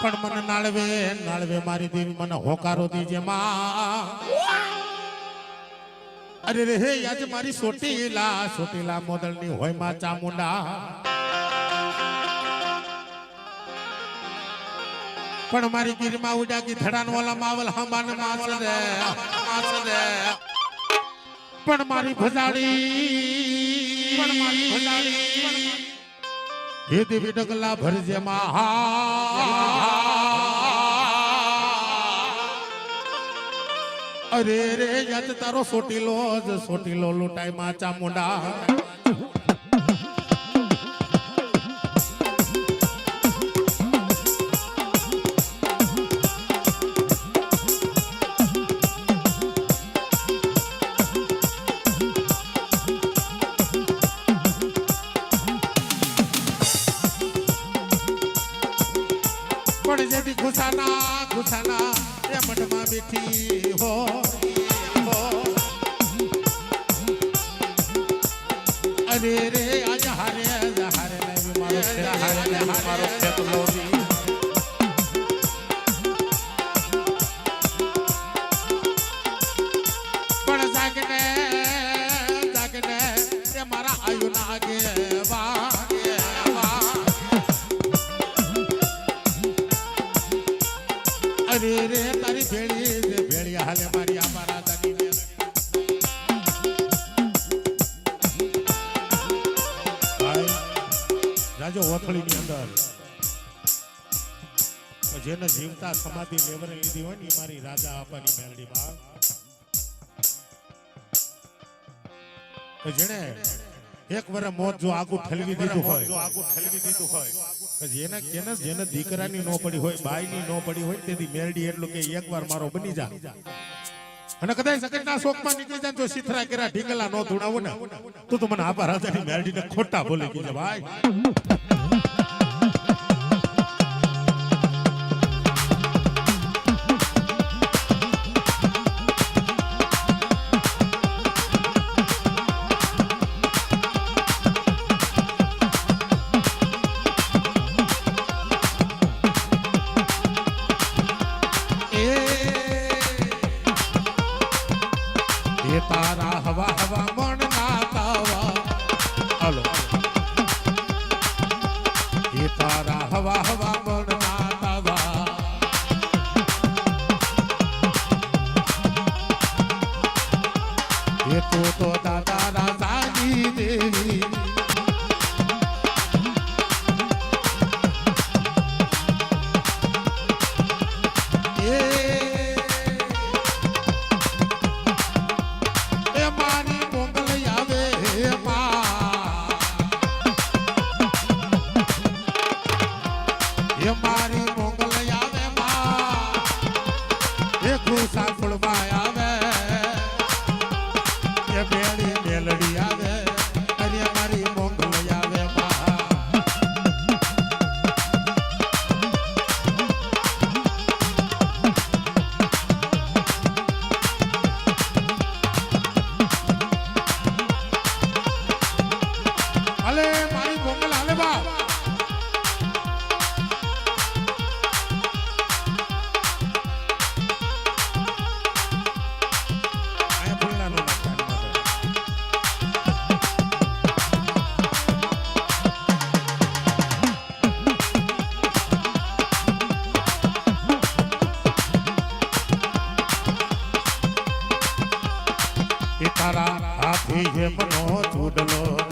પણ મને નાળવે નાળવે મારી દેવી, મને હોકારો દીજે માં અરે રે, હે, આજે મારી સોટીલા સોટીલા મોદલની હોયમાં ચામુંડા. પણ મારી ગીરમાં ઉડા કી ધડાન વાલા માવલ હમાન માસ રે માસ રે. પણ મારી ભજાડી પણ મારી ભજાડી હે દેવી ડગલા ભરજે મહા અરે રે યાદ તારો સોટીલો જ, સોટીલો લૂંટાઈ માં ચામુંડા. પણ જેથી ખુશાના ખુશાના એ મનમાં બેઠી હો. અરે રે આજ હારે હારે. મારો ખેત, રાજો વથળીની અંદર. જેને જીવતા સમાધિ લેવરે લીધી હોય ને એ મારી રાજા આપવાની મેલડી માં જેને એક વર મોત જો આગું ઠલવી દીધું હોય. જો આગુ ઠલવી દીધું હોય. જેને કેને જેને દીકરાની નો પડી હોય બાઈની નો પડી હોય તેથી મેરડી એટલું કે એકવાર મારો બની જા. અને કદાચ સગનના શોકમાં નીકળી જાય તો સિથરા કેરા ઢીંગલા નો ધૂણાવો ને તું તો મને આપા રાજાની મેરડીને ખોટા બોલી ગઈ ભાઈ. એ મારી તારા હાથી જેમનો ચૂડલો